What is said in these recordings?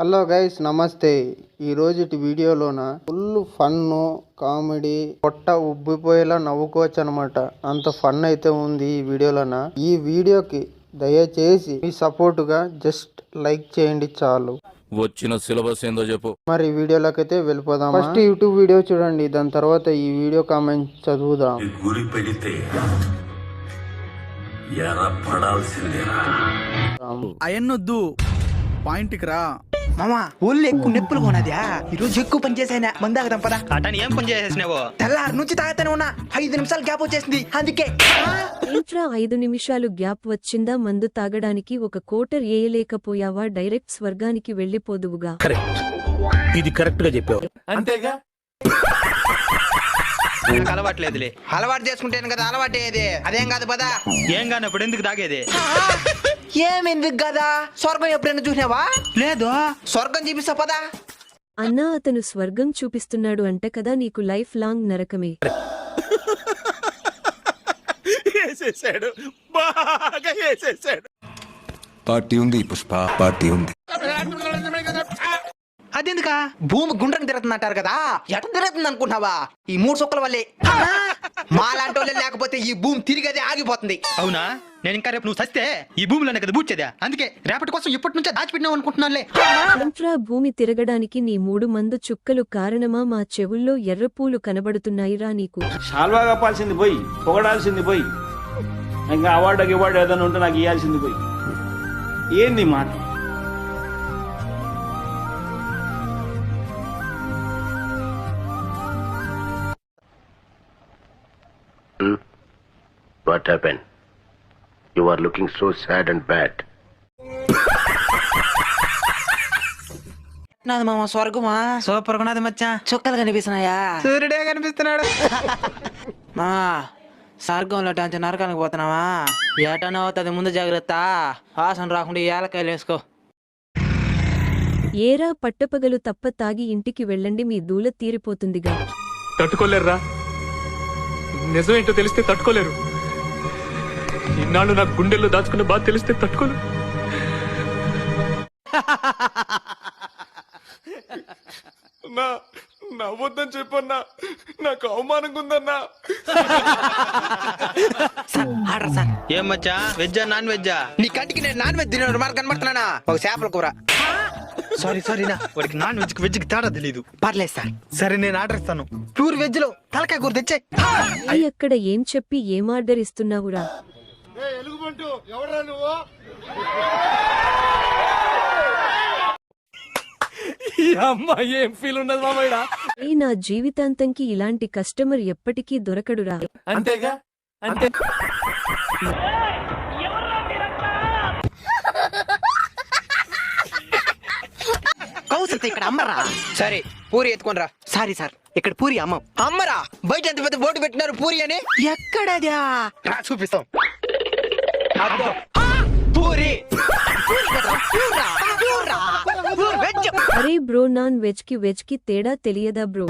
Hello guys నమస్తే. ఈ రోజుటి వీడియోలోన ఫుల్ ఫన్ కామెడీ పొట్ట ఉబ్బిపోయేలా నవ్వుకోవచ్చు అనమాట అంత ఫన్ అయితే ఉంది ఈ వీడియోలోన. ఈ వీడియోకి దయచేసి మీ సపోర్ట్గా జస్ట్ లైక్ చేయండి చాలు. వచ్చిన సిలబస్ ఏందో చెప్పు. మరి వీడియోలోకి అయితే వెళ్ళిపోదాం ఫస్ట్ యూట్యూబ్ వీడియో చూడండి దాని తర్వాత ఈ వీడియో కామెంట్ చదువుదాం. గురి పెడితే ఎర పడాల్సిందేరా అయన్నొద్దు. పాయింట్కి రా. మామా ఒళ్ళు ఎక్కువ నొప్పులు కొనదా ఈ రోజు ఎక్కువ పని చేసానా మందాగదాం పదా అతను ఏం పని చేసేసినావు? తెల్లారి నుంచి తాగుతానే ఉన్నా ఐదు నిమిషాలు గ్యాప్ వచ్చేసింది అందుకే. ఏంట్రా ఐదు నిమిషాలు గ్యాప్ వచ్చిందా? మందు తాగడానికి ఒక కోటర్ ఏయలేకపోయావా? డైరెక్ట్ స్వర్గానికి వెళ్ళిపోదువుగా. ఇది కరెక్ట్గా చెప్పావు నాకు అలవాట్లేదులే అలవాటు చేసుకుంటాను కదా అలవాటు ఏది అదేం కాదు పదా ఏం కానీ ఇప్పుడు ఎందుకు తాగేది ఏమెందుకు కదా స్వర్గం ఎప్పుడైనా చూసినావా లేదు స్వర్గం చూపిస్తా పదా అన్నా అతను స్వర్గం చూపిస్తున్నాడు అంట కదా నీకు లైఫ్ లాంగ్ నరకమే వేసేసాడు బాగా వేసేసాడు పార్టీ ఉంది పుష్ప పార్టీ ఉంది అదెందుక? భూమి గుండ్రం తిరుగుతుందంటారు కదా. ఎట తిరుగుతుంది అనుకుంటున్నావా? ఈ మూడు సుక్కల వల్లే. మాలాంటి వాళ్ళే లేకపోతే ఈ భూమి తిరిగదే ఆగిపోతుంది. అవునా? నేను ఇంకా రేపు నువ్వు సస్తే ఈ భూమిలోనే కదా బూడ్చేదా. అందుకే రేపటి కోసం ఇప్పటి నుంచే దాచిపెట్టినావు అనుకుంటున్నానులే. ఏంట్రా భూమి తిరగడానికి నీ మూడు మందు చుక్కలు కారణమా? మా చెవుల్లో ఎర్రపూలు కనబడుతున్నాయిరా నీకు. షాల్వా కప్పాల్సింది పోయి పొగడాల్సింది పోయి. ఇంకా అవార్డు గివార్డు ఏదైనా ఉంటే నాకు ఇవ్వాల్సింది పోయి. ఏంది మాట? What happen you are looking so sad and bad నాది మామ స్వర్గమా? సూపర్ ఉన్నది మచ్చా. చుక్కలు కనిపిస్తున్నాయా? సూర్యుడే కనిపిస్తున్నాడు. మా స్వర్గంలో టంచి నరకానికి పోతున్నావా? ఏటనే అవుతుంది ముందు జాగ్రత్త. వాసన రాకుండా ఏలకాయలు వేసుకో. ఏరా పట్టపగలు తప్ప తాగి ఇంటికి వెళ్ళండి మీ దూల తీరిపోతుందిగా. తట్టుకోలేరురా. నిజమేంటో తెలిస్తే తట్టుకోలేరు. ఇన్నాళ్ళు నా గుండెల్లో దాచుకున్న బాధ తెలిస్తే తట్టుకోలేరు నా నవ్వొద్దని చెప్పన్నా. నాకు అవమానంగా ఉందన్నా. ఏం మచ్చా? వెజ్జా నాన్ వెజ్జా? నీ కంటికి నేను నాన్ వెజ్ తిన మార్గం కనబడుతున్నానా? ఒక చేపల కూర. సారీ సారీ నా. వాడికి నాన్ వెజ్కి వెజ్కి తేడా తెలీదు. పర్లేదు సార్. సరే నేను ఆర్డర్ ఇస్తాను. ప్యూర్ వెజ్లో తలకాయ కూర తెచ్చే. అక్కడ ఏం చెప్పి ఏం ఆర్డర్ ఇస్తున్నావురా? ఈ అమ్మాయి ఏం ఫీల్ ఉన్నది మామయ్య? ఏ నా జీవితాంతంకి ఇలాంటి కస్టమర్ ఎప్పటికీ దొరకడురా. అంతేగా? అంతే. కౌసంత ఇక్కడ అమ్మరా. సరే పూరి ఎత్తుకొని రా. సారీ సార్ ఇక్కడ పూరి అమ్మం. అమ్మరా బయట ఎంత పెద్ద బోర్డు పెట్టినారు పూరి అని? ఎక్కడదా? రా చూపిస్తాం. అరే బ్రో నాన్ వెజ్కి వెజ్కి తేడా తెలియదా బ్రో?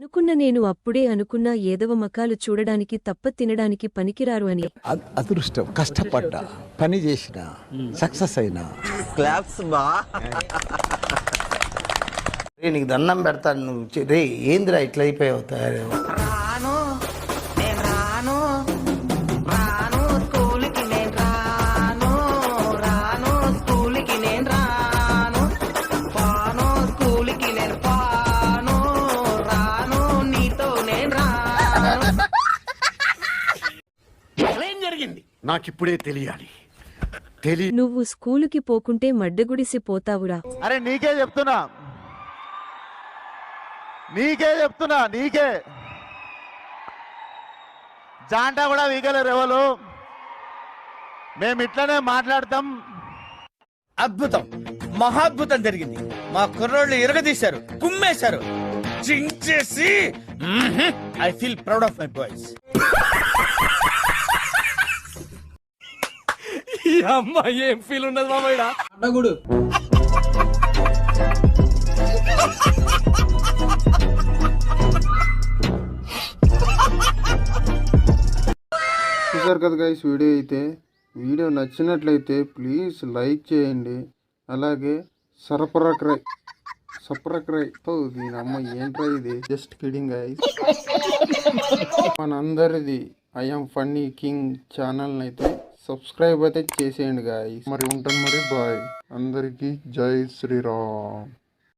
అనుకున్న నేను అప్పుడే అనుకున్నా ఏదవ మకాలు చూడడానికి తప్ప తినడానికి పనికిరారు అని. అదృష్టం. కష్టపడ్డా పని చేసిన సక్సెస్ అయినా. రే నీకు దండం పెడతాను. నువ్వు రే ఏందిరా ఇట్లా అయిపోయావు? తయారు నాకిప్పుడే తెలియాలి. తెలి నువ్వు స్కూలుకి పోకుంటే మడ్డగుడిసి పోతావురా. అరే నీకే చెప్తున్నా. నీకే చెప్తున్నా నీకే. జాంటా కూడా వీగలేరు ఎవరు మేము ఇట్లనే మాట్లాడతాం. అద్భుతం. మహాద్భుతం జరిగింది. మా కుర్రోళ్ళు ఇరగదీశారు కుమ్మేశారు. చించేసి. I feel proud of my boys ఈ అమ్మాయి ఏం ఫీల్ ఉన్నది మామయ్య చూసారు కదా గైస్ వీడియో అయితే. వీడియో నచ్చినట్లయితే ప్లీజ్ లైక్ చేయండి. అలాగే సరఫరాక్రై సపరక్రై ఓ దీని అమ్మ ఏంట్రా ఇది? జస్ట్ కిడింగ్ గైస్ మనందరిది ఐఎమ్ ఫన్నీ కింగ్ ఛానల్ అయితే సబ్స్క్రైబ్ అయితే చేసేయండి గాయస్ మరి ఉంటాను మరి బాయ్ అందరికీ జై శ్రీరామ్.